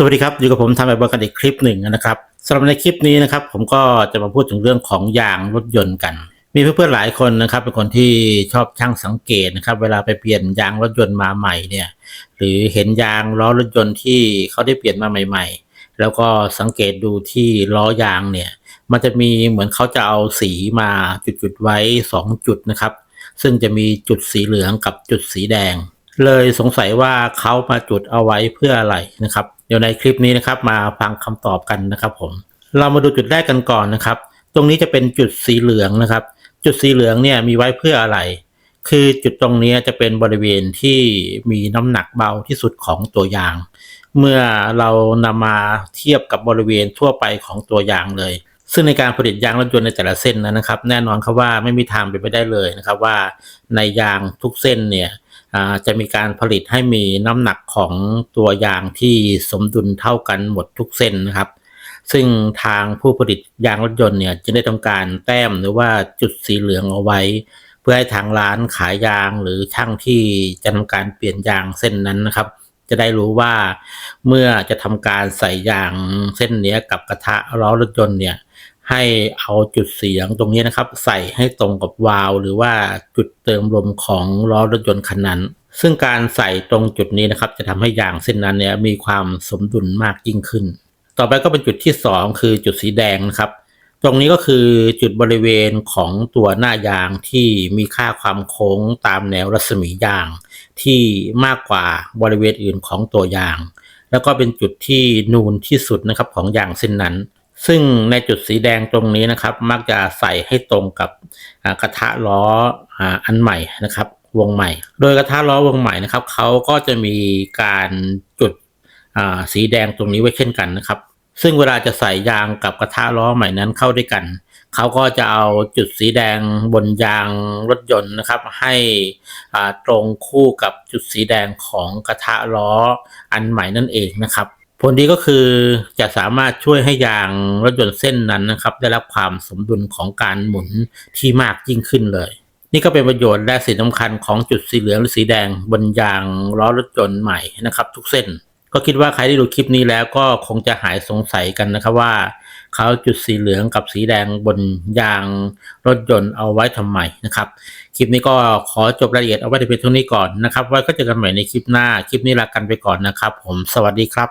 สวัสดีครับ อยู่กับผมทำแบบกันอีกคลิปหนึ่งนะครับสำหรับในคลิปนี้นะครับ ผมก็จะมาพูดถึงเรื่องของยางรถยนต์กัน มีเพื่อนๆหลายคนนะครับ เป็นคนที่ชอบช่างสังเกตนะครับ เวลาไปเปลี่ยนยางรถยนต์มาใหม่เนี่ย หรือเห็นยางล้อรถยนต์ที่เขาได้เปลี่ยนมาใหม่ ๆ แล้วก็สังเกตดูที่ล้อยางเนี่ย มันจะมีเหมือนเขาจะเอาสีมาจุดๆไว้ 2 จุดนะครับ ซึ่งจะมีจุดสีเหลืองกับจุดสีแดง เลยสงสัยว่าเขามาจุดเอาไว้เพื่ออะไรนะครับ เดี๋ยวในคลิปนี้นะครับมาฟังคำตอบกันนะครับผม เรามาดูจุดแรกกันก่อนนะครับ ตรงนี้จะเป็นจุดสีเหลืองนะครับ จุดสีเหลืองเนี่ยมีไว้เพื่ออะไร คือจุดตรงนี้จะเป็นบริเวณที่มีน้ำหนักเบาที่สุดของตัวยาง เมื่อเรานำมาเทียบกับบริเวณทั่วไปของตัวยางเลย ซึ่งในการผลิตยางรถยนต์ในแต่ละเส้นนั้นนะครับ แน่นอนครับว่าไม่มีทางเป็นไปได้เลยนะครับว่าในยางทุกเส้นเนี่ย จะมีการผลิตให้มีน้ำหนักของตัวยางที่สมดุลเท่ากันหมดทุกเส้นนะครับ ซึ่งทางผู้ผลิตยางรถยนต์เนี่ยจะได้ทำการแต้มหรือว่าจุดสีเหลืองเอาไว้ เพื่อให้ทางร้านขายยางหรือช่างที่จะทำการเปลี่ยนยางเส้นนั้นนะครับ จะได้รู้ว่าเมื่อจะทำการใส่ยางเส้นเนี้กับกระทะล้อรถยนต์เนี่ย ให้เอาจุดเสียงตรงนี้นะครับ ใส่ให้ตรงกับวาล์วหรือว่าจุดเติมลมของล้อรถยนต์คันนั้น ซึ่งการใส่ตรงจุดนี้นะครับ จะทำให้ยางเส้นนั้นเนี่ยมีความสมดุลมากยิ่งขึ้น ต่อไปก็เป็นจุดที่ 2 คือจุดสีแดงนะครับ ตรงนี้ก็คือจุดบริเวณของตัวหน้ายางที่มีค่าความโค้งตามแนวรัศมียาง ที่มากกว่าบริเวณอื่นของตัวยาง แล้วก็เป็นจุดที่นูนที่สุดนะครับของยางเส้นนั้น ซึ่งในจุดสีแดงตรงนี้นะครับ มักจะใส่ให้ตรงกับกระทะล้ออันใหม่นะครับ วงใหม่ โดยกระทะล้อวงใหม่นะครับเขาก็จะมีการจุดสีแดงตรงนี้ไว้เช่นกันนะครับ ซึ่งเวลาจะใส่ยางกับกระทะล้อใหม่นั้นเข้าด้วยกันเขาก็จะเอาจุดสีแดงบนยางรถยนต์นะครับ ให้ตรงคู่กับจุดสีแดงของกระทะล้ออันใหม่นั่นเองนะครับ ผลดีก็คือจะสามารถช่วยให้ยางรถยนต์เส้นนั้นนะครับ ได้รับความสมดุลของการหมุนที่มากยิ่งขึ้นเลย นี่ก็เป็นประโยชน์และสิ่งสำคัญของจุดสีเหลืองหรือสีแดงบนยางล้อรถยนต์ใหม่นะครับ ทุกเส้น ก็คิดว่าใครที่ดูคลิปนี้แล้วก็คงจะหายสงสัยกันนะครับว่า เขาจุดสีเหลืองกับสีแดงบนยางรถยนต์เอาไว้ทำไมนะครับ คลิปนี้ก็ขอจบรายละเอียดเอาไว้แต่เพียงเท่านี้ก่อนนะครับไว้ก็เจอกันใหม่ในคลิปหน้าคลิปนี้ลากันไปก่อนนะครับ ผมสวัสดีครับ